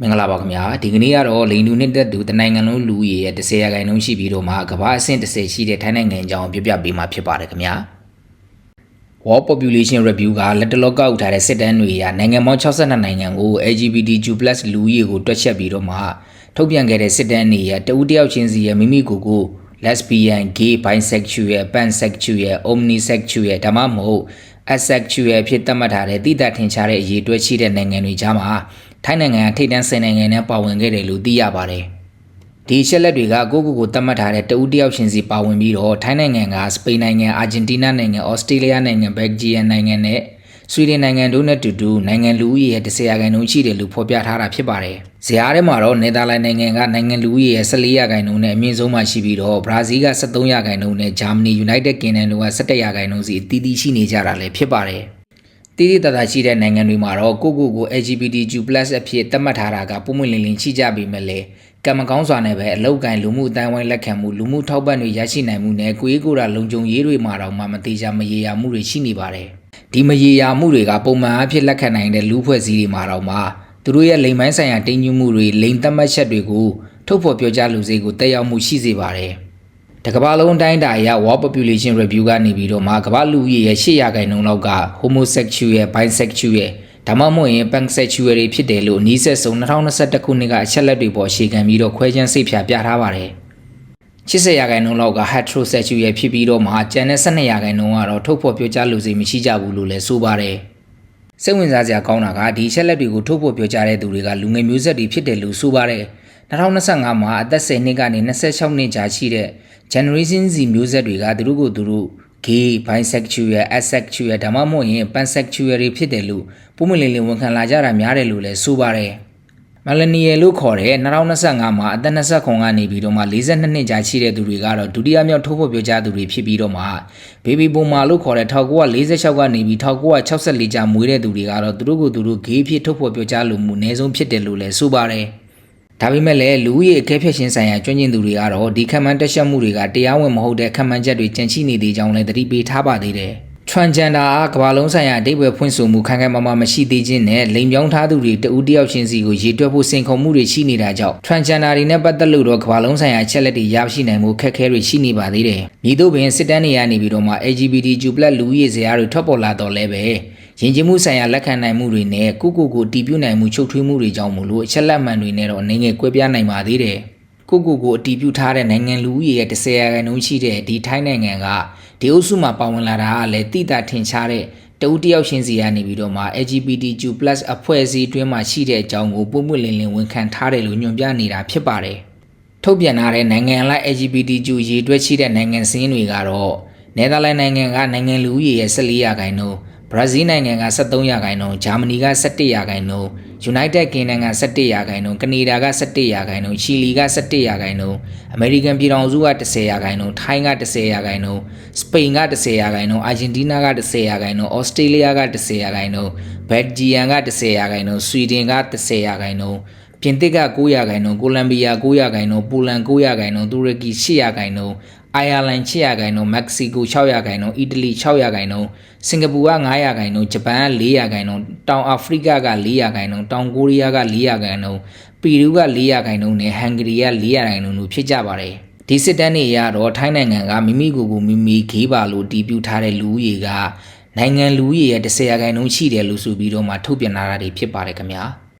မင်္ဂလာပါခင်ဗျာဒီကနေ့ကတော့လိန်လူနှစ်သက်သူတနိုင်ငံလုံးလူဦးရေရဲ့10ရာခိုင်နှုန်းရှိပြီးတော့မှကမ္ဘာအဆင့်10ရှိတဲ့ထိုင်းနိုင်ငံအကြောင်းပြပြပေးမှာဖြစ်ပါတယ်ခင်ဗျာ World Population Review ကလက်တလောကောက်ထားတဲ့စစ်တမ်းတွေအရနိုင်ငံပေါင်း62နိုင်ငံကို LGBTQ+ လူဦးရေကိုတွက်ချက်ပြီးတော့မှထုတ်ပြန်ခဲ့တဲ့စစ်တမ်းတွေအရတဦးတစ်ယောက်ချင်းစီရဲ့မိမိကိုယ်ကို lesbian, gay, bisexual, pansexual, omnisexual ဒါမှမဟုတ် asexual ဖြစ်သတ်မှတ်ထားတဲ့တိကျထင်ရှားတဲ့အရေးအတွက်ရှိတဲ့နိုင်ငံတွေကြားမှာ ထိုင်းနိုင်ငံကထိပ်တန်း10နိုင်ငံနဲ့ပါဝင်ခဲ့တယ်လို့သိရပါတယ်။ဒီချက်လက်တွေကကိုယ့်ကိုယ်ကိုသတ်မှတ်ထားတဲ့တဦးတစ်ယောက်ချင်းစီပါဝင်ပြီးတော့ထိုင်းနိုင်ငံကစပိန်နိုင်ငံ၊အာဂျင်တီးနားနိုင်ငံ၊ဩစတြေးလျနိုင်ငံ၊ဘယ်လ်ဂျီယံနိုင်ငံနဲ့ဆွီဒင်နိုင်ငံတို့နဲ့တူတူနိုင်ငံလူဦးရေရဲ့10ရာခိုင်နှုန်းရှိတယ်လို့ဖော်ပြထားတာဖြစ်ပါတယ်။ဇယားထဲမှာတော့နယ်သာလန်နိုင်ငံကနိုင်ငံလူဦးရေရဲ့14ရာခိုင်နှုန်းနဲ့အမြင့်ဆုံးမှရှိပြီးတော့ဘရာဇီးက73ရာခိုင်နှုန်းနဲ့ဂျာမနီ United Kingdom တို့က17ရာခိုင်နှုန်းစီအသီးသီးရှိနေကြတာလည်းဖြစ်ပါတယ်။ တိတိတတ်တာရှိတဲ့နိုင်ငံတွေမှာတော့ကိုကိုကို LGBTQ+ အဖြစ်သတ်မှတ်ထားတာကပုံမှန်လင်းလင်းရှိကြပြီမဲ့လေကံမကောင်းစွာနဲ့ပဲအလောက်ကန်လူမှုအတိုင်းဝိုင်းလက်ခံမှုလူမှုထောက်ပံ့တွေရရှိနိုင်မှုနဲ့ကိုယ်ရေးကိုယ်တာလုံခြုံရေးတွေမှာတော့မှမသေးချာမရေရာမှုတွေရှိနေပါတယ်ဒီမရေရာမှုတွေကပုံမှန်အဖြစ်လက်ခံနိုင်တဲ့လူဖွဲ့စည်းတွေမှာတော့မှသူတို့ရဲ့လိမ်မိုင်းဆိုင်ရာတင်းညှိမှုတွေလိမ်သတ်မှတ်ချက်တွေကိုထုတ်ဖော်ပြောကြားလူစိတ်ကိုတက်ရောက်မှုရှိစေပါတယ် တကမ္ဘာလုံးအတိုင်းအတာအရ World Population Review ကနေပြီးတော့မှကမ္ဘာလူဦးရေရဲ့800ရာခိုင်နှုန်းလောက်က homosexual, bisexual ဒါမှမဟုတ်ရင် pansexual တွေဖြစ်တယ်လို့အနည်းဆက်ဆုံး2021ခုနှစ်ကအချက်လက်တွေပေါ်အခြေခံပြီးတော့ခွဲခြမ်းစိတ်ဖြာပြထားပါတယ်80ရာခိုင်နှုန်းလောက်က heterosexual ဖြစ်ပြီးတော့မှကျန်တဲ့12ရာခိုင်နှုန်းကတော့ထုတ်ဖော်ပြောကြားလူစိတ်မရှိကြဘူးလို့လည်းဆိုပါတယ်စိတ်ဝင်စားစရာကောင်းတာကဒီချက်လက်တွေကိုထုတ်ဖော်ပြောကြားတဲ့သူတွေကလူငယ်မျိုးဆက်တွေဖြစ်တယ်လို့ဆိုပါတယ် 2025မှာအသက်10နှစ်ကနေ26နှစ်ကြာရှိတဲ့ generation Z မျိုးဆက်တွေကသူတို့ကိုသူတို့ gay, bisexual, asexual ဒါမှမဟုတ်ရင် pansexual တွေဖြစ်တယ်လို့ပုံမလင်းလင်းဝန်ခံလာကြတာများတယ်လို့လည်းဆိုပါတယ်။ millennial လို့ခေါ်တဲ့2025မှာအသက်20ခွန်ကနေပြီးတော့မှ42နှစ်ကြာရှိတဲ့သူတွေကတော့ဒုတိယမြောက်ထိုးဖို့ပြောကြသူတွေဖြစ်ပြီးတော့မှ baby boomer လို့ခေါ်တဲ့1946ကနေပြီး1964ကြာမွေးတဲ့သူတွေကတော့သူတို့ကိုသူတို့ gay ဖြစ်ထုတ်ဖို့ပြောကြလို့မှုအနည်းဆုံးဖြစ်တယ်လို့လည်းဆိုပါတယ်။ ဒါပေမဲ့လည်းလူဦးရေအကဲဖြတ်ရှင်ဆိုင်ရာကျွမ်းကျင်သူတွေကတော့ဒီခံမှန်းတက်ရှက်မှုတွေကတရားဝင်မဟုတ်တဲ့ခံမှန်းချက်တွေကြန့်ရှိနေသေးကြောင်းလည်းသတိပေးထားပါသေးတယ်။ transgender အားကမ္ဘာလုံးဆိုင်ရာအဓိပ္ပာယ်ဖွင့်ဆိုမှုခိုင်ခိုင်မာမာမရှိသေးခြင်းနဲ့လိမ်ပြောင်းထားသူတွေတဦးတယောက်ချင်းစီကိုရေတွက်ဖို့စိန်ခေါ်မှုတွေရှိနေတာကြောင့် transgender တွေနဲ့ပတ်သက်လို့တော့ကမ္ဘာလုံးဆိုင်ရာအချက်လက်တွေရရှိနိုင်မှုခက်ခဲတွေရှိနေပါသေးတယ်။မြည်တို့ပင်စစ်တမ်းတွေကနေပြီးတော့မှ LGBTQ+ လူဦးရေဇယားတွေထွက်ပေါ်လာတော့လဲပဲ ယဉ်ကျေးမှုဆိုင်ရာလက်ခံနိုင်မှုတွေနဲ့ကိုကိုကိုတည်ပြုနိုင်မှုချုပ်ထွေးမှုတွေကြောင့်မလို့အချက်လက်မှန်တွေနဲ့တော့အနေငယ်ကွဲပြားနိုင်ပါသေးတယ်။ကိုကိုကိုအတည်ပြုထားတဲ့နိုင်ငံလူဦးရေရဲ့10ရာခိုင်နှုန်းရှိတဲ့ဒီထိုင်းနိုင်ငံကဒီအုပ်စုမှာပါဝင်လာတာကလည်းတိတာထင်ရှားတဲ့တဦးတယောက်ချင်းစီကနေပြီးတော့မှ LGBTQ+ အဖွဲ့အစည်းအတွင်းမှာရှိတဲ့အကြောင်းကိုပုံပွင့်လင်းလင်းဝန်ခံထားတယ်လို့ညွှန်ပြနေတာဖြစ်ပါတယ်။ထုတ်ပြန်ထားတဲ့နိုင်ငံလိုက် LGBTQ ရေတွက်ရှိတဲ့နိုင်ငံစင်းတွေကတော့နယ်သာလန်နိုင်ငံကနိုင်ငံလူဦးရေရဲ့14ရာခိုင်နှုန်း ဘရာဇီးနိုင်ငံက73ရာခိုင်နှုန်းဂျာမနီက17ရာခိုင်နှုန်း United Kingdom က17ရာခိုင်နှုန်းကနေဒါက17ရာခိုင်နှုန်းချီလီက17ရာခိုင်နှုန်းအမေရိကန်ပြည်ထောင်စုက10ရာခိုင်နှုန်းထိုင်းက10ရာခိုင်နှုန်းစပိန်က10ရာခိုင်နှုန်းအာဂျင်တီးနားက10ရာခိုင်နှုန်းဩစတြေးလျက10ရာခိုင်နှုန်းဘယ်လ်ဂျီယံက10ရာခိုင်နှုန်းဆွီဒင်က10ရာခိုင်နှုန်းပြင်သစ်က9ရာခိုင်နှုန်းကိုလံဘီယာ9ရာခိုင်နှုန်းပိုလန်9ရာခိုင်နှုန်းတူရကီ10ရာခိုင်နှုန်း အိုင်ယာလန်6ရာခိုင်နှုန်းမက္ကဆီကို6ရာခိုင်နှုန်းအီတလီ6ရာခိုင်နှုန်းစင်ကာပူက9ရာခိုင်နှုန်းဂျပန်က4ရာခိုင်နှုန်းတောင်အာဖရိကက4ရာခိုင်နှုန်းတောင်ကိုရီးယားက4ရာခိုင်နှုန်းပီရူးက4ရာခိုင်နှုန်းနဲ့ဟန်ဂရီက4ရာခိုင်နှုန်းတို့ဖြစ်ကြပါတယ်ဒီစစ်တမ်းတွေအရတော့ထိုင်းနိုင်ငံကမိမိကိုယ်ကိုမိမိခေးပါလို့တီးပြူထားတဲ့လူဦးရေကနိုင်ငံလူဦးရေရဲ့10ရာခိုင်နှုန်းရှိတယ်လို့ဆိုပြီးတော့မှထုတ်ပြန်လာတာတွေဖြစ်ပါတယ်ခင်ဗျာ။